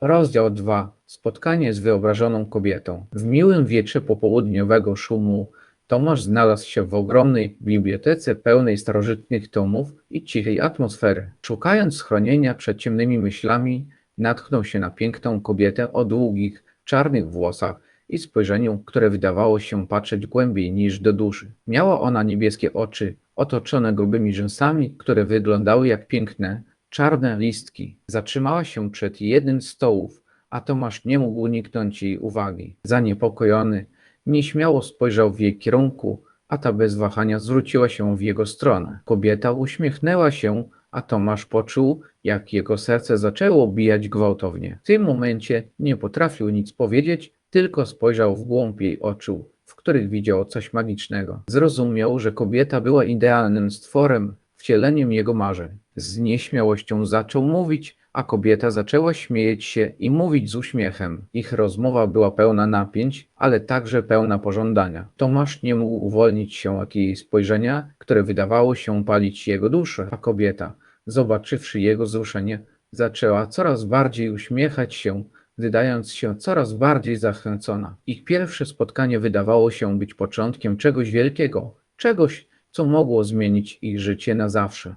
Rozdział 2. Spotkanie z wyobrażoną kobietą. W miłym wietrze popołudniowego szumu Tomasz znalazł się w ogromnej bibliotece pełnej starożytnych tomów i cichej atmosfery. Szukając schronienia przed ciemnymi myślami, natknął się na piękną kobietę o długich, czarnych włosach i spojrzeniu, które wydawało się patrzeć głębiej niż do duszy. Miała ona niebieskie oczy, otoczone grubymi rzęsami, które wyglądały jak piękne, czarne listki. Zatrzymała się przed jednym z stołów, a Tomasz nie mógł uniknąć jej uwagi. Zaniepokojony, nieśmiało spojrzał w jej kierunku, a ta bez wahania zwróciła się w jego stronę. Kobieta uśmiechnęła się, a Tomasz poczuł, jak jego serce zaczęło bijać gwałtownie. W tym momencie nie potrafił nic powiedzieć, tylko spojrzał w głąb jej oczu, w których widział coś magicznego. Zrozumiał, że kobieta była idealnym stworem, wcieleniem jego marzeń. Z nieśmiałością zaczął mówić, a kobieta zaczęła śmieć się i mówić z uśmiechem. Ich rozmowa była pełna napięć, ale także pełna pożądania. Tomasz nie mógł uwolnić się od jej spojrzenia, które wydawało się palić jego duszę, a kobieta, zobaczywszy jego wzruszenie, zaczęła coraz bardziej uśmiechać się, wydając się coraz bardziej zachęcona. Ich pierwsze spotkanie wydawało się być początkiem czegoś wielkiego, czegoś, co mogło zmienić ich życie na zawsze.